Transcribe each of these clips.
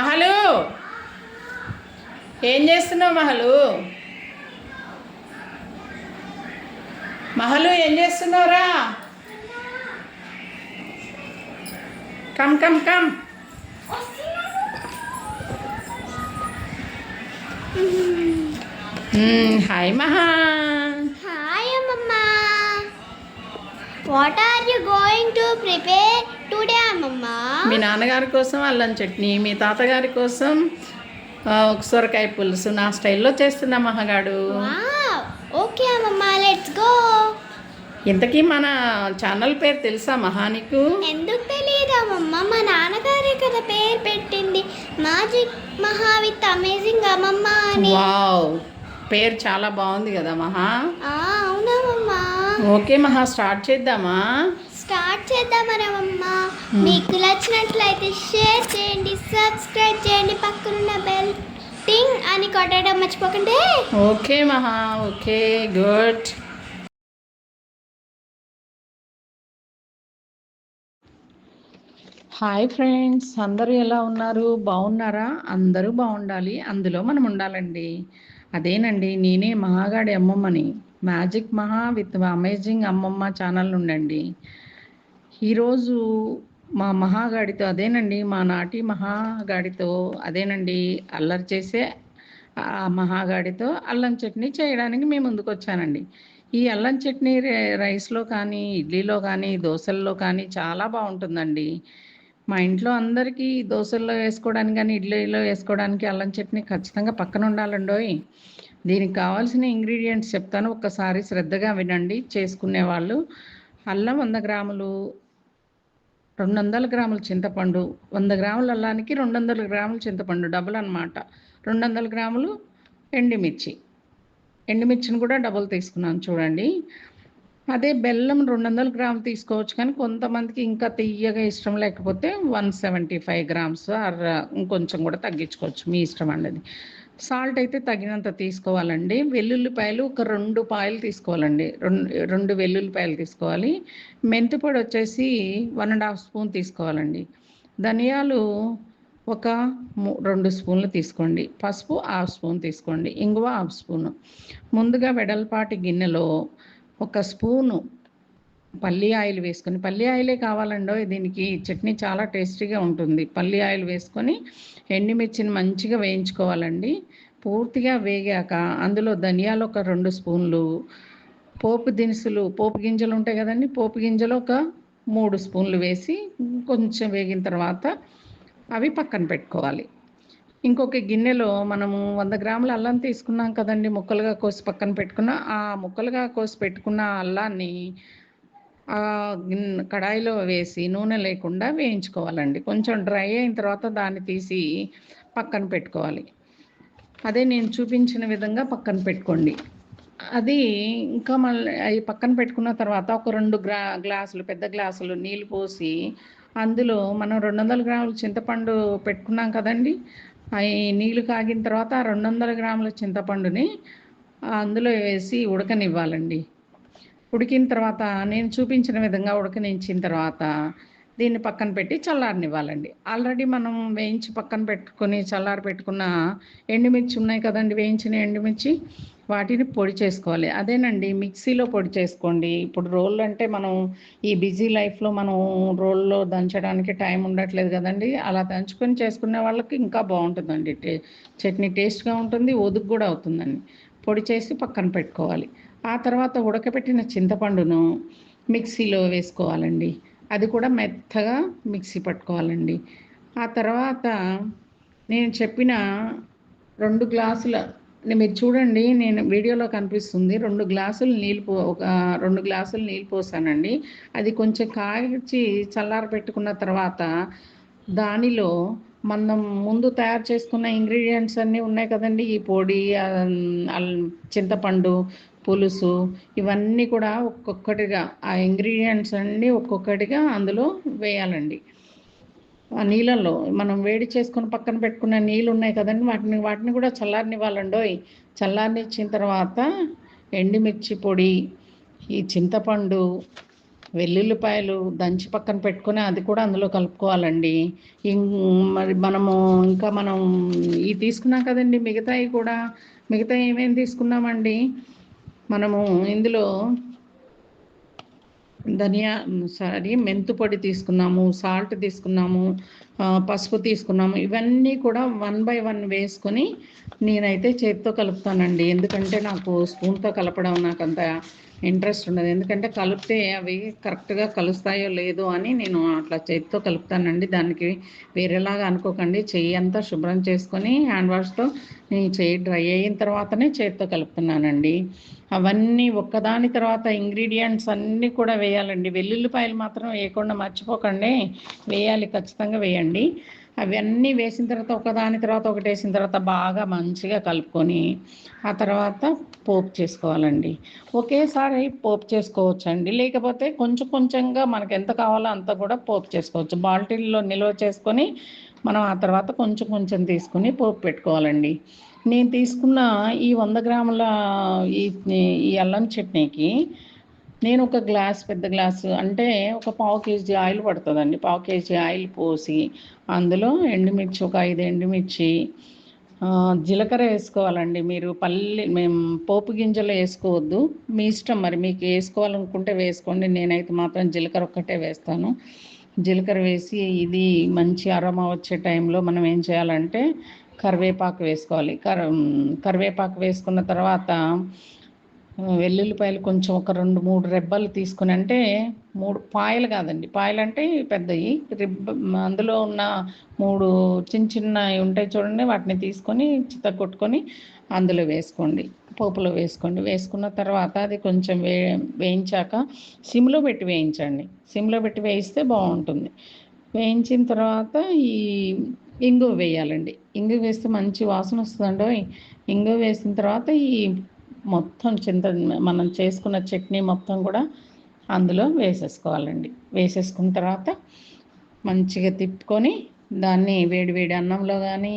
మహలు! ఏం చేస్తున్నావు మహలు? మహలు ఏం చేస్తున్నావురా? Come come come. Hi Maha. Hi Mama. What are you going to prepare? Today, Mama? మీ నాన్నగారి కోసం అల్లం చట్నీ మీ తాతగారి కోసం సొరకాయ పులుసు నా స్టైల్లో చేస్తున్నా మహాగాడు. Okay, Mama. Let's go. ఇంతకీ మన ఛానల్ పేరు తెలుసా మహా నీకు ఎందుకు తెలియదా మమ్మ మా నాన్నగారే కదా పేరు పెట్టింది మ్యాజిక్ మహా విత్ అమేజింగ్ అమ్మమ్మ అని వావ్ పేరు చాలా బాగుంది కదా మహా ఆ, అవునా మమ్మ ఓకే మహా స్టార్ట్ చేద్దామా స్టార్ట్ చేద్దామనమ్మా మీకు నచ్చినట్లయితే షేర్ చేయండి సబ్స్క్రైబ్ చేయండి పక్కనున్న బెల్ టింగ్ అని కొట్టడం మర్చిపోకండి. ఓకే మహా ఓకే గుడ్. హాయ్ ఫ్రెండ్స్ అందరూ ఎలా ఉన్నారు? బాగున్నారా? అందరూ బాగుండాలి. అందులో మనం ఉండాలండి. అదేనండి నేనే మహాగాడి అమ్మమ్మని. మ్యాజిక్ మహా విత్ అమేజింగ్ అమ్మమ్మ ఛానల్ ఉండండి. ఈరోజు మా మహాగాడితో అదేనండి మా నాటి మహాగాడితో అదేనండి అల్లరి చేసే ఆ మహాగాడితో అల్లం చట్నీ చేయడానికి మేము ముందుకు వచ్చానండి ఈ అల్లం చట్నీ రైస్లో కానీ ఇడ్లీలో కానీ దోశల్లో కానీ చాలా బాగుంటుందండి. మా ఇంట్లో అందరికీ దోశల్లో వేసుకోవడానికి కానీ ఇడ్లీలో వేసుకోవడానికి అల్లం చట్నీ ఖచ్చితంగా పక్కన ఉండాలండోయ్ దీనికి కావాల్సిన ఇంగ్రీడియంట్స్ చెప్తాను ఒక్కసారి శ్రద్ధగా వినండి చేసుకునే వాళ్ళు అల్లం వంద గ్రాములు రెండు వందల గ్రాముల చింతపండు వంద గ్రాముల అల్లానికి రెండు వందల గ్రాముల చింతపండు డబుల్ అనమాట రెండు వందల గ్రాములు ఎండుమిర్చి. ఎండుమిర్చిని కూడా డబుల్ తీసుకున్నాను చూడండి. అదే బెల్లం రెండు వందల గ్రాములు తీసుకోవచ్చు కానీ కొంతమందికి ఇంకా తీయగా ఇష్టం లేకపోతే one seventy five grams or ఇంకొంచెం కూడా తగ్గించుకోవచ్చు. మీ ఇష్టం అండి సాల్ట్ అయితే తగినంత తీసుకోవాలండి. వెల్లుల్లిపాయలు ఒక రెండు పాయలు తీసుకోవాలండి. రెండు రెండు వెల్లుల్లిపాయలు తీసుకోవాలి. మెంతి పొడి వచ్చేసి వన్ అండ్ హాఫ్ స్పూన్ తీసుకోవాలండి. ధనియాలు ఒక రెండు స్పూన్లు తీసుకోండి. పసుపు హాఫ్ స్పూన్ తీసుకోండి. ఇంగువ హాఫ్ స్పూను. ముందుగా వెడల్పాటి గిన్నెలో ఒక స్పూను పల్లి ఆయిల్ వేసుకొని పల్లి ఆయిలే కావాలండో దీనికి చట్నీ చాలా టేస్టీగా ఉంటుంది. పల్లి ఆయిల్ వేసుకొని ఎండిమిర్చిని మంచిగా వేయించుకోవాలండి. పూర్తిగా వేగాక అందులో ధనియాలు ఒక రెండు స్పూన్లు పోపు దినుసులు పోపు గింజలు ఉంటాయి కదండి పోపు గింజలు ఒక మూడు స్పూన్లు వేసి కొంచెం వేగిన తర్వాత అవి పక్కన పెట్టుకోవాలి. ఇంకొక గిన్నెలో మనము వంద గ్రాముల అల్లం తీసుకున్నాం కదండి ముక్కలుగా కోసి పక్కన పెట్టుకున్న ఆ ముక్కలుగా కోసి పెట్టుకున్న అల్లాన్ని కడాయిలో వేసి నూనె లేకుండా వేయించుకోవాలండి. కొంచెం డ్రై అయిన తర్వాత దాన్ని తీసి పక్కన పెట్టుకోవాలి. అదే నేను చూపించిన విధంగా పక్కన పెట్టుకోండి. అది ఇంకా మళ్ళీ అవి పక్కన పెట్టుకున్న తర్వాత ఒక రెండు గ్లా గ్లాసులు పెద్ద గ్లాసులు నీళ్ళు పోసి అందులో మనం రెండు వందల గ్రాములు చింతపండు పెట్టుకున్నాం కదండి. అవి నీళ్ళు కాగిన తర్వాత రెండు వందల గ్రాముల చింతపండుని అందులో వేసి ఉడకనివ్వాలండి. ఉడికిన తర్వాత నేను చూపించిన విధంగా ఉడకనించిన తర్వాత దీన్ని పక్కన పెట్టి చల్లారనివ్వాలండి. ఆల్రెడీ మనం వేయించి పక్కన పెట్టుకొని చల్లారి పెట్టుకున్న ఎండుమిర్చి ఉన్నాయి కదండి వేయించిన ఎండుమిర్చి వాటిని పొడి చేసుకోవాలి. అదేనండి మిక్సీలో పొడి చేసుకోండి. ఇప్పుడు రోల్ అంటే మనం ఈ బిజీ లైఫ్లో మనం రోల్లో దంచడానికి టైం ఉండట్లేదు కదండి. అలా దంచుకొని చేసుకునే వాళ్ళకి ఇంకా బాగుంటుందండి. చట్నీ టేస్ట్గా ఉంటుంది ఒదుగు కూడా అవుతుందండి. పొడి చేసి పక్కన పెట్టుకోవాలి. ఆ తర్వాత ఉడకబెట్టిన చింతపండును మిక్సీలో వేసుకోవాలండి. అది కూడా మెత్తగా మిక్సీ పట్టుకోవాలండి. ఆ తర్వాత నేను చెప్పిన రెండు గ్లాసుల మీరు చూడండి నేను వీడియోలో కనిపిస్తుంది. రెండు గ్లాసులు నీళ్ళు పో ఒక రెండు గ్లాసులు నీళ్ళు పోసానండి. అది కొంచెం కాచి చల్లార పెట్టుకున్న తర్వాత దానిలో మనం ముందు తయారు చేసుకున్న ఇంగ్రీడియంట్స్ అన్నీ ఉన్నాయి కదండి. ఈ పొడి చింతపండు పులుసు ఇవన్నీ కూడా ఒక్కొక్కటిగా ఆ ఇంగ్రీడియంట్స్ అన్నీ ఒక్కొక్కటిగా అందులో వేయాలండి. ఆ నీళ్ళల్లో మనం వేడి చేసుకుని పక్కన పెట్టుకున్న నీళ్ళు ఉన్నాయి కదండి. వాటిని వాటిని కూడా చల్లారనివ్వాలండోయ్. చల్లారనిచ్చిన తర్వాత ఎండుమిర్చి పొడి ఈ చింతపండు వెల్లుల్లిపాయలు దంచి పక్కన పెట్టుకుని అది కూడా అందులో కలుపుకోవాలండి. ఇం- మరి మనము ఇంకా మనం ఇవి తీసుకున్నాం కదండి మిగతాయి కూడా. మిగతా ఏమేమి తీసుకున్నామండి? మనము ఇందులో ధనియా సారీ మెంతు పొడి తీసుకున్నాము సాల్ట్ తీసుకున్నాము పసుపు తీసుకున్నాము. ఇవన్నీ కూడా వన్ బై వన్ వేసుకొని నేనైతే చేతితో కలుపుతానండి. ఎందుకంటే నాకు స్పూన్తో కలపడం నాకు అంత ఇంట్రెస్ట్ ఉండదు. ఎందుకంటే కలిపితే అవి కరెక్ట్గా కలుస్తాయో లేదో అని నేను అట్లా చేతితో కలుపుతానండి. దానికి వేరేలాగా అనుకోకండి. చెయ్యి అంతా శుభ్రం చేసుకొని హ్యాండ్ వాష్తో చెయ్యి డ్రై అయిన తర్వాతనే చేతితో కలుపుతున్నానండి. అవన్నీ ఒక్కదాని తర్వాత ఇంగ్రీడియంట్స్ అన్నీ కూడా వేయాలండి. వెల్లుల్లిపాయలు మాత్రం వేయకుండా మర్చిపోకండి. వేయాలి ఖచ్చితంగా వేయండి. అవన్నీ వేసిన తర్వాత ఒకదాని తర్వాత ఒకటి వేసిన తర్వాత బాగా మంచిగా కలుపుకొని ఆ తర్వాత పోపు చేసుకోవాలండి. ఒకేసారి పోపు చేసుకోవచ్చండి. లేకపోతే కొంచెం కొంచెంగా మనకు ఎంత కావాలో అంత కూడా పోపు చేసుకోవచ్చు. బాల్టీల్లో నిల్వ చేసుకొని మనం ఆ తర్వాత కొంచెం కొంచెం తీసుకుని పోపు పెట్టుకోవాలండి. నేను తీసుకున్న ఈ వంద గ్రాముల ఈ ఈ అల్లం చట్నీకి నేను ఒక గ్లాస్ పెద్ద గ్లాసు అంటే ఒక పావు కేజీ ఆయిల్ పడుతుందండి. పావు కేజీ ఆయిల్ పోసి అందులో ఎండుమిర్చి ఒక ఐదు ఎండుమిర్చి జీలకర్ర వేసుకోవాలండి. మీరు పల్లి మేము పోపు గింజలు వేసుకోవద్దు. మీ ఇష్టం మరి మీకు వేసుకోవాలనుకుంటే వేసుకోండి. నేనైతే మాత్రం జీలకర్ర ఒక్కటే వేస్తాను. జీలకర్ర వేసి ఇది మంచి అరమ వచ్చే టైంలో మనం ఏం చేయాలంటే కరివేపాకు వేసుకోవాలి. కర కరివేపాకు వేసుకున్న తర్వాత వెల్లుల్లిపాయలు కొంచెం ఒక రెండు మూడు రెబ్బలు తీసుకుని అంటే మూడు పాయలు కాదండి. పాయలు అంటే పెద్దవి రిబ్బ అందులో ఉన్న మూడు చిన్న చిన్నవి ఉంటాయి చూడండి. వాటిని తీసుకొని చిత్త కొట్టుకొని అందులో వేసుకోండి. పోపులో వేసుకోండి. వేసుకున్న తర్వాత అది కొంచెం వే వేయించాక సిమ్లో పెట్టి వేయించండి. సిమ్లో పెట్టి వేయిస్తే బాగుంటుంది. వేయించిన తర్వాత ఈ ఇంగువ వేయాలండి. ఇంగువ వేస్తే మంచి వాసన వస్తుందండి ఇంగువ వేసిన తర్వాత ఈ మొత్తం చింత మనం చేసుకున్న చట్నీ మొత్తం కూడా అందులో వేసేసుకోవాలండి. వేసేసుకున్న తర్వాత మంచిగా తిప్పుకొని దాన్ని వేడి వేడి అన్నంలో కానీ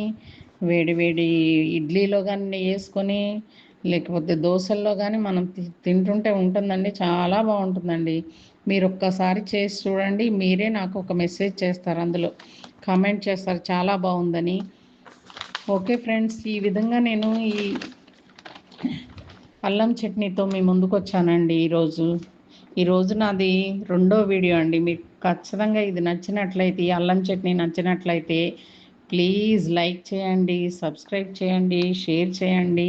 వేడి వేడి ఇడ్లీలో కానీ వేసుకొని లేకపోతే దోశల్లో కానీ మనం తింటుంటే ఉంటుందండి. చాలా బాగుంటుందండి. మీరు ఒక్కసారి చేసి చూడండి. మీరే నాకు ఒక మెసేజ్ చేస్తారు అందులో. కామెంట్ చేస్తారు. చాలా బాగుందని. ఓకే ఫ్రెండ్స్ ఈ విధంగా నేను ఈ అల్లం చట్నీతో మీ ముందుకు వచ్చానండి ఈరోజు ఈరోజు నాది రెండో వీడియో అండి. మీకు ఖచ్చితంగా ఇది నచ్చినట్లయితే అల్లం చట్నీ నచ్చినట్లయితే ప్లీజ్ లైక్ చేయండి సబ్స్క్రైబ్ చేయండి షేర్ చేయండి.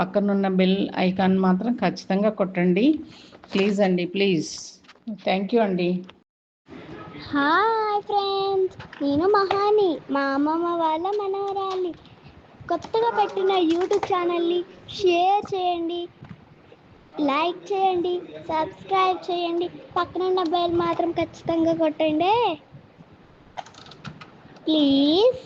పక్కనున్న బెల్ ఐకాన్ మాత్రం ఖచ్చితంగా కొట్టండి. ప్లీజ్ అండి ప్లీజ్. థ్యాంక్ యూ అండి. హాయ్ ఫ్రెండ్స్ నేను మహాని మా అమ్మమ్మ వాళ్ళ మనవరాలి. కొత్తగా పెట్టిన యూట్యూబ్ ఛానల్ని షేర్ చేయండి లైక్ చేయండి సబ్స్క్రైబ్ చేయండి. పక్కన ఉన్న బెల్ మాత్రం ఖచ్చితంగా కొట్టండి. ప్లీజ్.